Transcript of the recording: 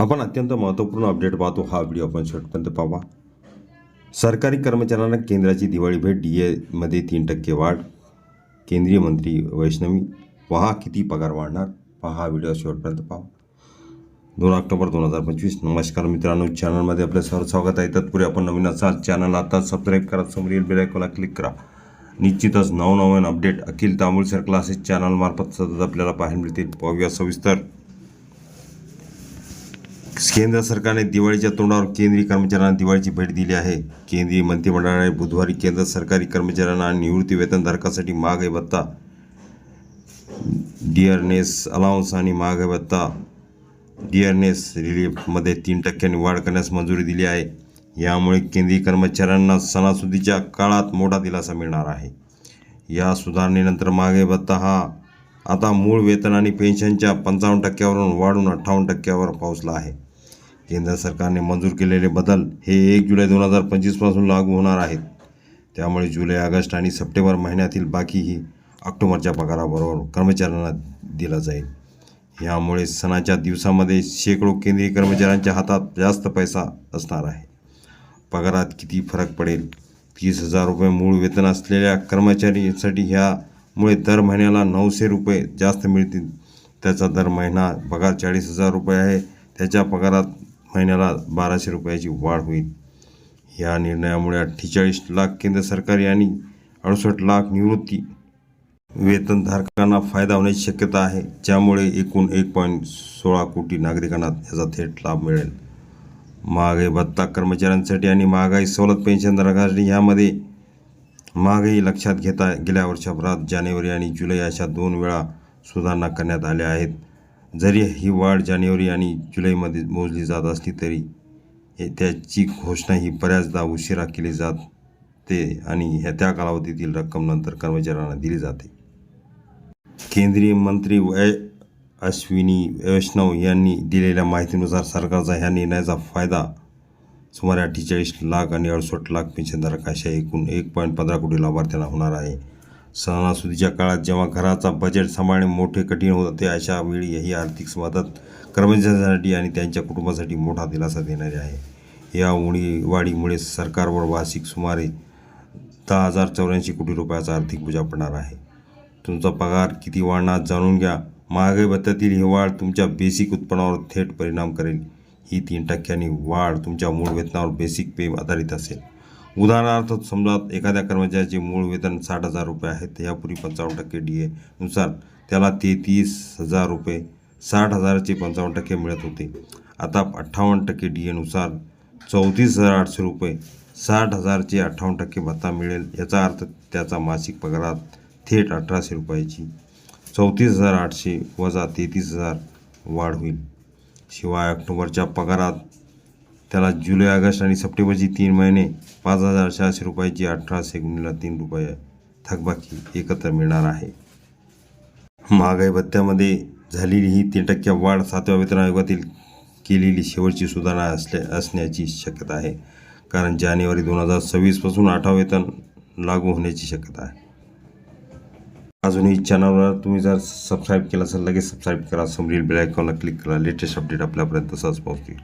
आपण अत्यंत महत्त्वपूर्ण अपडेट पाहतो. हा व्हिडिओ आपण शेवटपर्यंत पाहा सरकारी कर्मचाऱ्यांना केंद्राची दिवाळी भेट डी एमध्ये तीन टक्के वाढ. केंद्रीय मंत्री वैष्णवी पहा किती पगार वाढणार. पहा हा व्हिडिओ शेवटपर्यंत पाहा दोन ऑक्टोबर दोन हजार पंचवीस. नमस्कार मित्रांनो चॅनलमध्ये आपलं सर स्वागत आहे. तत्पूर्वी आपण नवीन असाल चॅनल आता सबस्क्राईब करा. समोर येईल आयकॉनला क्लिक करा. निश्चितच नवनवीन अपडेट अखिल तांबुळसर क्लासेस चॅनलमार्फत सतत आपल्याला पाहायला मिळतील. पाहूया सविस्तर. केंद्र सरकारने दिवाळीच्या तोंडावर केंद्रीय कर्मचाऱ्यांना दिवाळीची भेट दिली आहे. केंद्रीय मंत्रिमंडळाने बुधवारी केंद्र सरकारी कर्मचाऱ्यांना आणि निवृत्ती वेतनधारकासाठी महागाई भत्ता डिअरनेस अलाउन्स आणि महागाई भत्ता डिअरनेस रिलीफमध्ये तीन टक्क्यांनी वाढ करण्यास मंजुरी दिली आहे. यामुळे केंद्रीय कर्मचाऱ्यांना सणासुदीच्या काळात मोठा दिलासा मिळणार आहे. या सुधारणेनंतर महागाई भत्ता हा आता मूळ वेतन आणि पेन्शनच्या पंचावन्न टक्क्यावरून वाढून अठ्ठावन्न टक्क्यावर पोहोचला आहे. केंद्र सरकारने मंजूर केलेले बदल हे एक जुलै दोन हजार पंचवीसपासून लागू होणार आहेत. त्यामुळे जुलै ऑगस्ट आणि सप्टेंबर महिन्यातील बाकीही ऑक्टोबरच्या पगाराबरोबर कर्मचाऱ्यांना दिला जाईल. यामुळे सणाच्या दिवसामध्ये शेकडो केंद्रीय कर्मचाऱ्यांच्या हातात जास्त पैसा असणार आहे. पगारात किती फरक पडेल? तीस हजार रुपये मूळ वेतन असलेल्या कर्मचाऱ्यांसाठी ह्यामुळे दर महिन्याला नऊशे रुपये जास्त मिळतील. त्याचा दर महिना पगार चाळीस हजार रुपये आहे. त्याच्या पगारात महिन्याला बाराशे रुपयाची वाढ होईल. या निर्णयामुळे अठ्ठेचाळीस लाख केंद्र सरकारी आणि अडुसष्ट लाख निवृत्ती वेतनधारकांना फायदा होण्याची शक्यता आहे. ज्यामुळे एकूण एक पॉईंट सोळा कोटी नागरिकांना याचा थेट लाभ मिळेल. महागाई भत्ता कर्मचाऱ्यांसाठी आणि महागाई सवलत पेन्शनधारकांसाठी यामध्ये महागाई लक्षात घेता गेल्या वर्षभरात जानेवारी आणि जुलै अशा दोन वेळा सुधारणा करण्यात आल्या आहेत. जरी ही वाढ जानेवारी आणि जुलैमध्ये मोजली जात असली तरी त्याची घोषणा ही बऱ्याचदा उशिरा केली जाते आणि ह्या त्या कालावधीतील रक्कम नंतर कर्मचाऱ्यांना दिली जाते. केंद्रीय मंत्री वै अश्विनी वैष्णव यांनी दिलेल्या माहितीनुसार सरकारचा ह्या निर्णयाचा फायदा सुमारे अठ्ठेचाळीस लाख आणि अडुसष्ट लाख पेन्शनधारक अशा एकूण एक पॉईंट पंधरा कोटी लाभार्थ्यांना होणार आहे. सणासुदीच्या काळात जेव्हा घराचा बजेट सांभाळणे मोठे कठीण होते अशा वेळी ही आर्थिक मदत कर्मचाऱ्यांसाठी आणि त्यांच्या कुटुंबासाठी मोठा दिलासा देणारी आहे. या उडी वाढीमुळे सरकारवर वार्षिक सुमारे दहा हजार चौऱ्याऐंशी कोटी रुपयाचा आर्थिक बोजा पडणार आहे. तुमचा पगार किती वाढणार जाणून घ्या. महागाई भत्त्यातील ही वाढ तुमच्या बेसिक उत्पन्नावर थेट परिणाम करेल. ही तीन टक्क्यांनी वाढ तुमच्या मूळ वेतनावर बेसिक पे आधारित असेल. उदाहरणार्थ समजा एखाद्या कर्मचाऱ्याचे मूळ वेतन साठ हजार रुपये आहे तर यापूर्वी पंचावन्न टक्के डी एनुसार त्याला तेहतीस हजार रुपये साठ हजाराचे पंचावन्न टक्के मिळत होते. आता अठ्ठावन्न टक्के डी एनुसार चौतीस हजार आठशे रुपये साठ हजारचे अठ्ठावन्न टक्के भत्ता मिळेल याचा अर्थ त्याचा मासिक पगारात थेट अठराशे रुपयाची चौतीस हजार आठशे वजा तेहतीस हजार वाढ होईल. शिवाय ऑक्टोबरच्या पगारात त्याला जुलै ऑगस्ट आणि सप्टेंबरची तीन महिने पाच हजार चारशे रुपयाची अठरा सेकंडला तीन रुपये थकबाकी एकत्र मिळणार आहे. महागाई भत्त्यामध्ये झालेली ही तीन टक्के वाढ सातव्या वेतन आयोगातील केलेली शेवटची सुधारणा असल्या असण्याची शक्यता आहे. कारण जानेवारी दोन हजार सव्वीसपासून आठवा वेतन लागू होण्याची शक्यता आहे. अजूनही चॅनलवर तुम्ही जर सबस्क्राईब केलं असेल लगेच सबस्क्राईब करा. समोरील बेल आयकॉनला क्लिक करा. लेटेस्ट अपडेट आपल्यापर्यंत सहज पोहोचतील.